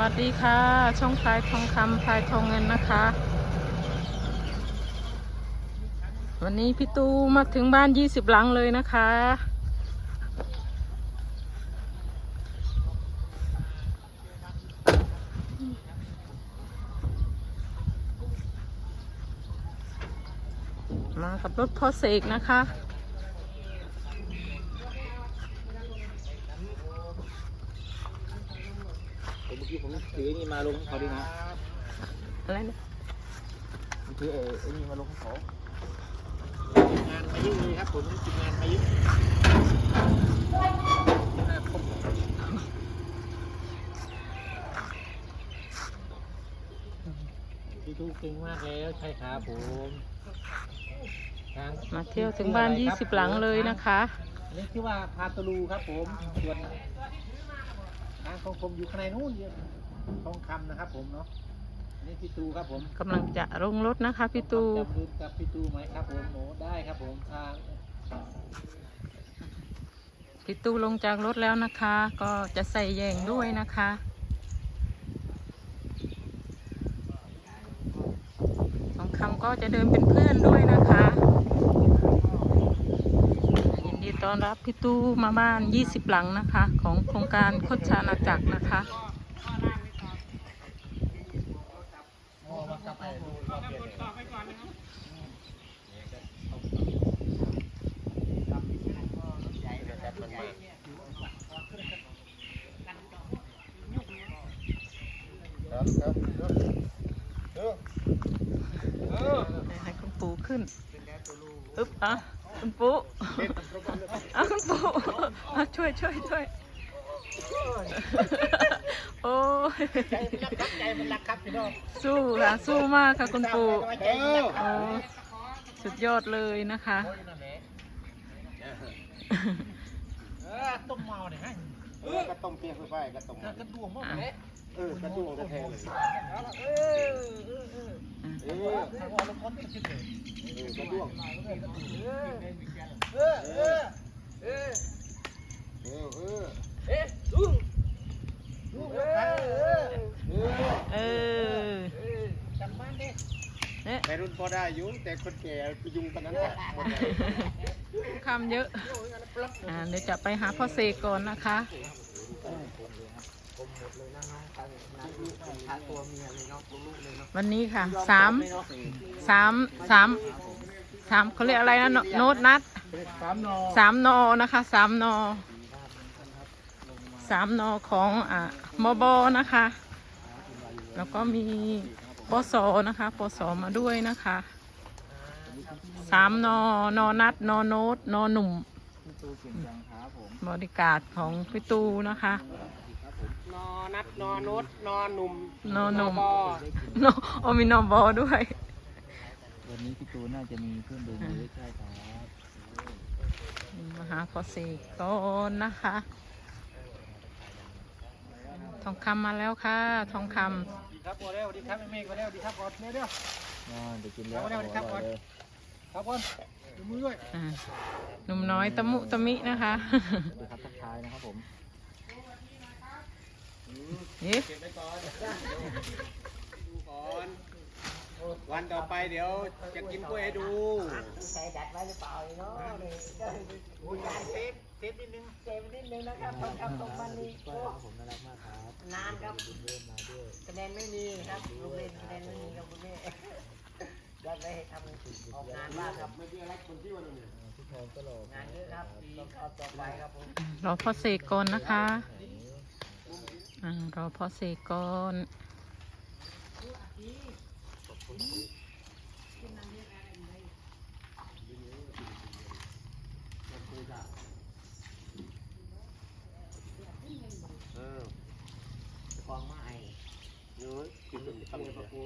วัสดีค่ะ ช่องพลายทองคำพลายทองเงินนะคะ วันนี้พี่ตูมาถึงบ้าน20หลังเลยนะคะ มากับรถพ่อเสกนะคะ ผมเมื่อกี้ผมถือไอ้นี่มาลงให้เขาด้วยนะอะไรนะผมถือไอ้ไอ้นี่มาลงให้เขางานมายุ่งเลยครับผมติดงานมายุ่งพี่ทูเก่งมากแล้วใช่ครับผมทางมาเที่ยวถึงบ้าน 20 หลังเลยนะคะ อันนี้ชื่อว่าพาตะลูครับผมส่วนทางของผมอยู่ข้างในนู้นเยอะทองคำนะครับผมเนาะอันนี่พี่ตูครับผมกำลังจะลงรถนะคะพี่ตูจำรุ่นกับพี่ตูไหมครับผมโหได้ครับผมทางพี่ตูลงจากรถแล้วนะคะ ก็จะใส่แยงด้วยนะคะทองคำก็จะเดินเป็นเพื่อนด้วยนะคะยินดี ต้อนรับพี่ตูมาบ้าน 20 หลังนะคะ ของโครงการโคชานาจักรนะคะครับครับเออให้คุณปูขึ้นอึ๊บอะ คุณปูอะคุณปูอะช่วยช่วยช่วยโอ้ยใจมันรักครับใจมันรักครับพี่น้องสู้ค่ะสู้มากค่ะคุณปูเออโอ้สุดยอดเลยนะคะเออต้มเมาเนี่ยฮะเออกระต้มเปียกไฟกระต้มกระดวงมั้งเลย เออกระต้มกระแทงเลยเออเออเออเออทางว่าลงคนก็คิดเออกระด้วงเออเออเออเออเออเอ๊ะลุงลุงเออเออเออจำบ้านดิเนี่ยแต่รุ่นพอได้อยู่แต่คนแก่ไปยุ่งตอนนั้นคำเยอะอ่าเดี๋ยวจะไปหาพ่อเสกก่อนนะคะ วันนี้ค่ะสามสามสามสามเขาเรียกอะไรนะโนโน้ตนัดสามนอสามนอนะคะสามนอสามนอของอ่ามบนะคะ แล้วก็มีปสนะคะปสมาด้วยนะคะสามนอนอนัดนอโน้ตนอหนุ่มตูเก่งจังครับผมบริการของพี่ตูนะคะ นอนัดนอนุษนอหนุ่มนอหนุ่มนอโอมีนอบอด้วย วันนี้พี่ตูน่าจะมีเพื่อนเดินเยอะใช่ครับมาหาพอเสกก่อนนะคะ ทองคำมาแล้วค่ะ ทองคดีครับพอแล้วดีครับแม่เมฆพอแล้วดีครับก่อนเร็วเร็วเดี๋ยวกินแล้วเอาเดี๋ยวครับก่อนครับก่อนดูมือด้วยำอ่าหนุ่มน้อยตะมุตะมินะคะ ดูครับทักทายนะครับผม เอ๊ะเก็บไว้ก่อนดูก่อน วันต่อไปเดี๋ยวจะกินกล้วยให้ดูใส่ดัดไว้หรือเปล่าเนาะนี่การเซฟเซฟนิดนึงเซฟนิดนึงนะครับทองคำตกมันนี่ผมน่ารักมากครับนานครับคะแนนไม่มีครับโรงเรียนคะแนนไม่มีครับคุณแม่ได้ไปทำออกงานบ้างครับไม่ใช่อะไรคนที่วันนี้งานเยอะครับปีต่อต่อไปครับผมรอพอเสกก่อนนะคะอ่า รอพอเสกก่อนเออฟองไม้เนื้อกินเป็นตั้งแต่ปู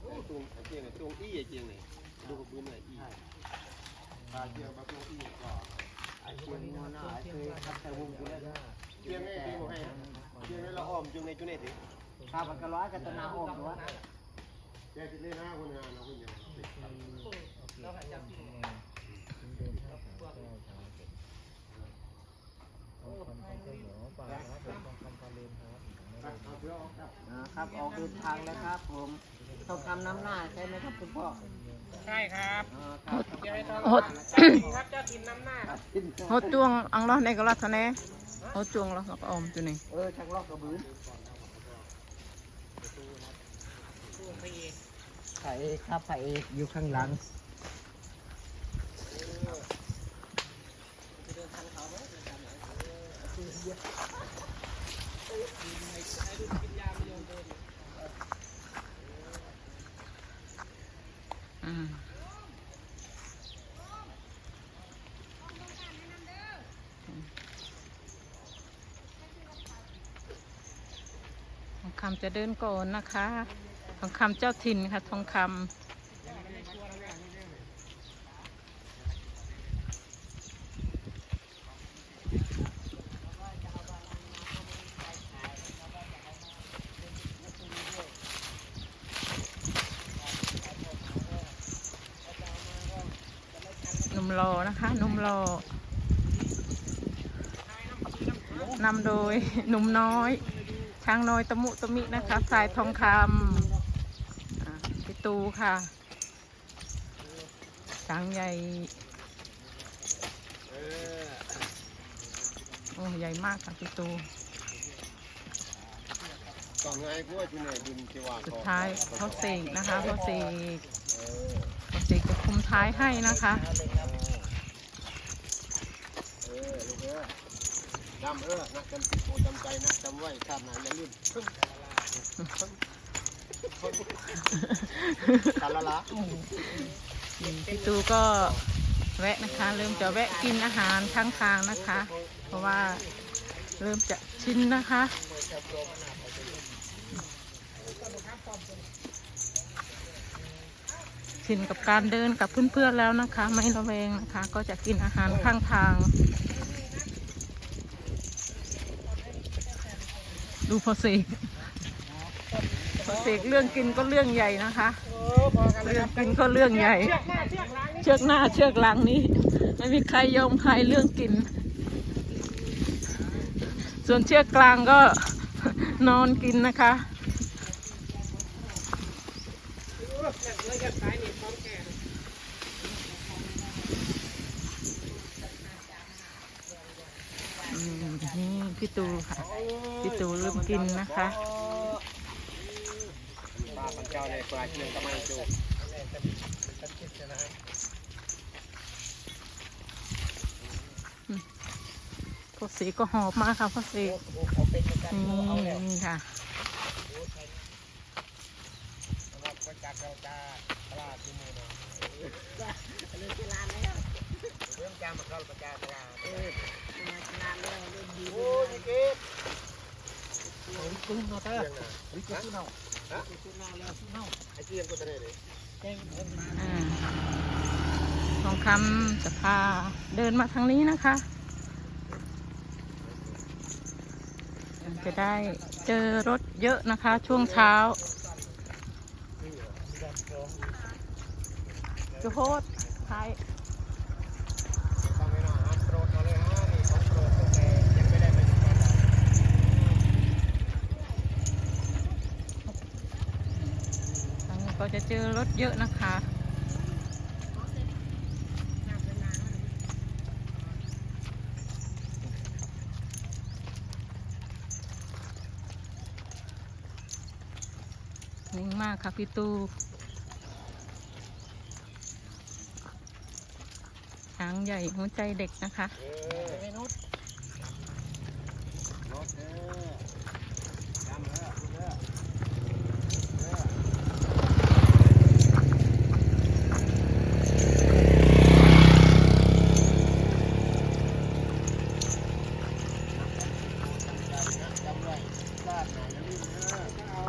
โอ้ตรงเจียงตรงอี้เจียงนี่ดูกับปืนเลยอี้ตาเจียงมาตรงอี้ก่อน ไอ้คนนี้มันน่าเคยทับแต่วงกูแล้วเจียงแม่เจียงให้เจียงให้เราอ้อมจุงในจุงในสิข้าพันกะร้อยกันตนาออกหรือวะแกจะเล่นห้าคนงานเราคุณยังเครับออกเดินทางแล้วครับ ผมทองคำน้ำหน้าใช่ไหมครับคุณพ่อ ใช่ครับอ๋อครับหดครับเจ้าทินน้ำหน้าหดจวงอังล้อในกระลัดทะเนหดจวงแล้วก็ออมจุนี่เออชักลอกกระบือไผ่ครับไผ่อยู่ข้างหลัง จะเดินก่อนนะคะ ทองคำเจ้าถิ่นค่ะ ทองคำหนุ่มรอนะคะหนุ่มรอนำโดยหนุ่มน้อย ช้างน้อยตะมุตะมินะคะสายทองคำอ่าพี่ตูค่ะ ช้างใหญ่ โอ้ใหญ่มากค่ะพี่ตูสุดท้ายเขาเสกนะคะเขาเสกเขาเสกจะคุมท้ายให้นะคะ จำเออนะจำติดโอจำใจนะจำไว้ชาติไหนอย่าลืมกันละละพี่ตูก็แวะนะคะ เริ่มจะแวะกินอาหารข้างทางนะคะ เพราะว่าเริ่มจะชินนะคะชินกับการเดินกับเพื่อนๆแล้วนะคะ ไม่ระแวงนะคะ ก็จะกินอาหารข้างทาง ดูพอเสกพอเสกเรื่องกินก็เรื่องใหญ่นะคะ เรื่องกินก็เรื่องใหญ่ เชือกหน้าเชือกหลังนี้ ไม่มีใครยอมใครเรื่องกิน ส่วนเชือกกลางก็นอนกินนะคะ อืมนี่ พี่ตูค่ะ พี่ตูเริ่มกินนะคะป้าปันเจ้าเลยปลาเชียงก็ไม่จูพวกสีก็หอบมากค่ะพวกสีนี่นี่ค่ะเรื่องจามาเข้าประจาตลาดเออมาชนะแล้วเรื่องดีโอ้ยเก็บกุ้งเนาะเต้วิกกุ้งเนาะฮะกุ้งเนาะแล้วกุ้งเนาะไอ้เจียงก็จะได้เลยแกงเพิ่มมาอ่าทองคำจะพาเดินมาทางนี้นะคะ จะได้เจอรถเยอะนะคะ ช่วงเช้าจุโพดไทย ต้องไปหน่อยฮะโปรดเอาเลยฮะนี่ของโปรดตั้งแต่ยังไม่ได้ไปอยู่บ้าน ทางนี้ก็จะ เจอรถเยอะนะคะ นิ่งมากค่ะพี่ตูช้างใหญ่หัวใจเด็กนะคะ เออ เมนู รถเออจำเออลูกเออเออ จำไว้ชาติไหนอย่าลืมเด้อเอา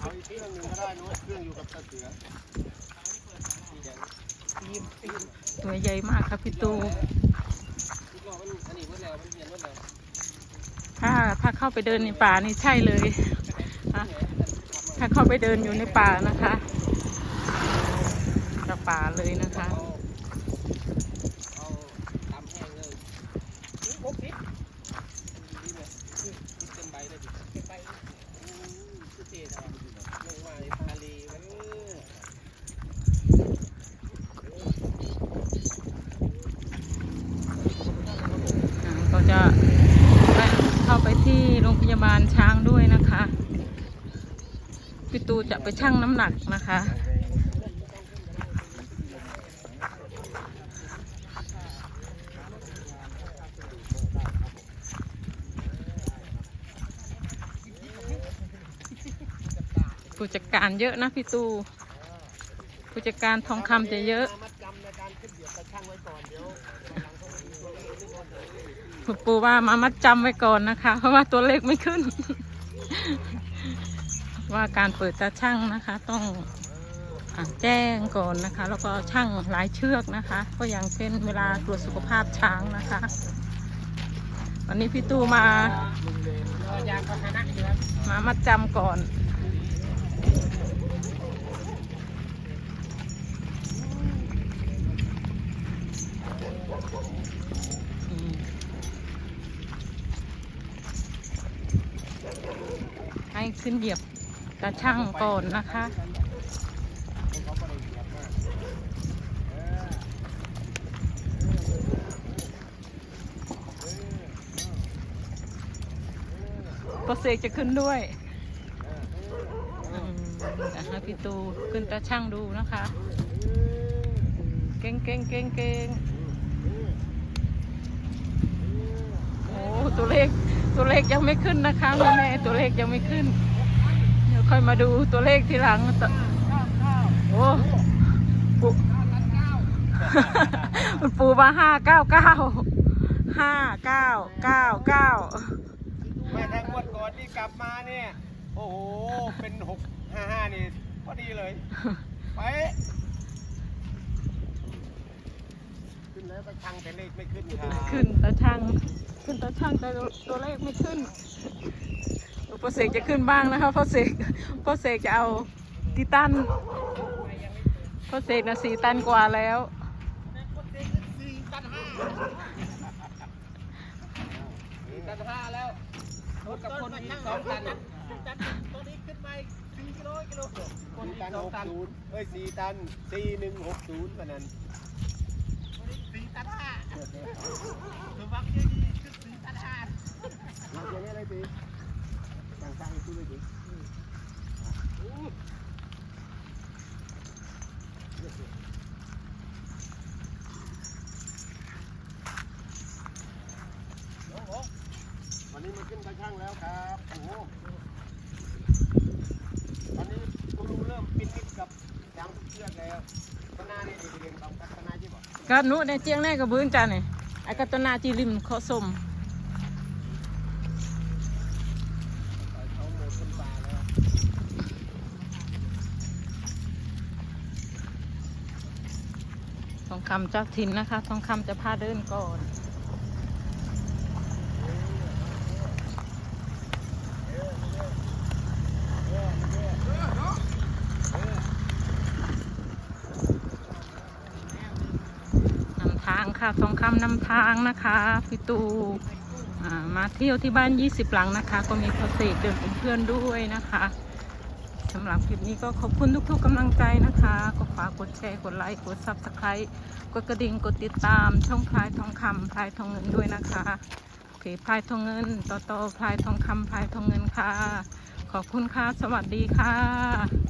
เอาอีกเครื่องหนึ่งก็ได้นู้นเครื่องอยู่กับตาเสือ ตัวใหญ่มากครับพี่ตูถ้าถ้าเข้าไปเดินในป่านี่ใช่เลยถ้าถ้าเข้าไปเดินอยู่ในป่านะคะจะป่าเลยนะคะ เอาตามแห้งเลยนี่หกสิบนี่เลยนี่เต็มใบเลยดิเต็มใบอืมสุดเท่ทำลงมาในทะเลมันเออ อ่าก็จะแวะเข้าไปที่โรงพยาบาลช้างด้วยนะคะพี่ตูจะไปชั่งน้ำหนักนะคะ ผู้จัดการเยอะนะพี่ตูผู้จัดการทองคำจะเยอะ มัดจำในการขึ้นเดี๋ยวไปช่างไว้ก่อนเดี๋ยวคุณปูว่ามามัดจำไว้ก่อนนะคะ เพราะว่าตัวเลขไม่ขึ้น ว่าการเปิดตาช่างนะคะ ต้องอแจ้งก่อนนะคะ แล้วก็ช่างหลายเชือกนะคะ ก็อย่างเช่นเวลาตรวจสุขภาพช้างนะคะ วันนี้พี่ตู้มามามัดจำก่อนอืม ให้ขึ้นเหยียบตาช่างก่อนนะคะ ปรเซกจะขึ้นด้วยอืมอะพี่ตูขึ้นตาช่างดูนะคะ เก่งเก่งเก่งเก่งโอ้ตัวเลข ตัวเลขยังไม่ขึ้นนะคะแม่แม่ตัวเลขยังไม่ขึ้น เดี๋ยวค่อยมาดูตัวเลขทีหลังตโอ้ปูมันปูมาห้าเก้าเก้าห้าเก้าเก้าเก้าแม่ทางงวดก่อนที่กลับมาเนี่ย โอ้โห เป็นหกห้าห้านี่พอดีเลย ไปขึ้นแล้วไปช่างแต่เลขไม่ขึ้นครับขึ้นตาช่าง ขึ้นตาช่างแต่ตัวเลขไม่ขึ้นโปรเซกจะขึ้นบ้างนะคะโปรเซกโปรเซกจะเอาติตันโปรเซกนะสี่ตันกว่าแล้วสี่ตันห้าแล้วรถกับคนอีกสองตันตัวนี้ขึ้นไปสี่กิโลกิโลคนตันหกศูนย์เอ้ยสี่ตันสี่หนึ่งหกศูนย์กันนั้นตัวนี้สี่ตันห้าระวังเยอะดี วันนี้มาขึ้นกระช่างแล้วครับโอ้โหตอนนี้กูรู้เริ่มปิดนิดกับยางทุกเชือกแล้วคณะนี่ดีเรียนกับคณะที่บอกก็หนุในเจียงแน่กับบื้นจ้าเนี่ยไอ้กัตนาจีริมเขาสม เขาโมดคนป่าแล้ว ทอง คำเจ้าถิ่นนะคะทองคำจะพาเดินก่อนนำทางค่ะทองคำนำทางนะคะพี่ตูมาเที่ยวที่บ้าน 20 หลังนะคะ ก็มีพอเสกเดินเป็นเพื่อนด้วยนะคะ สำหรับคลิปนี้ก็ขอบคุณทุกๆกำลังใจนะคะ ก็ฝากกดแชร์กดไลค์กดซับสไครต์กดกระดิ่งกดติดตามช่องพลายทองคำพลายทองเงินด้วยนะคะโอเคพลายทองเงินต่อต่อพลายทองคำพลายทองเงินค่ะ ขอบคุณค่ะ สวัสดีค่ะ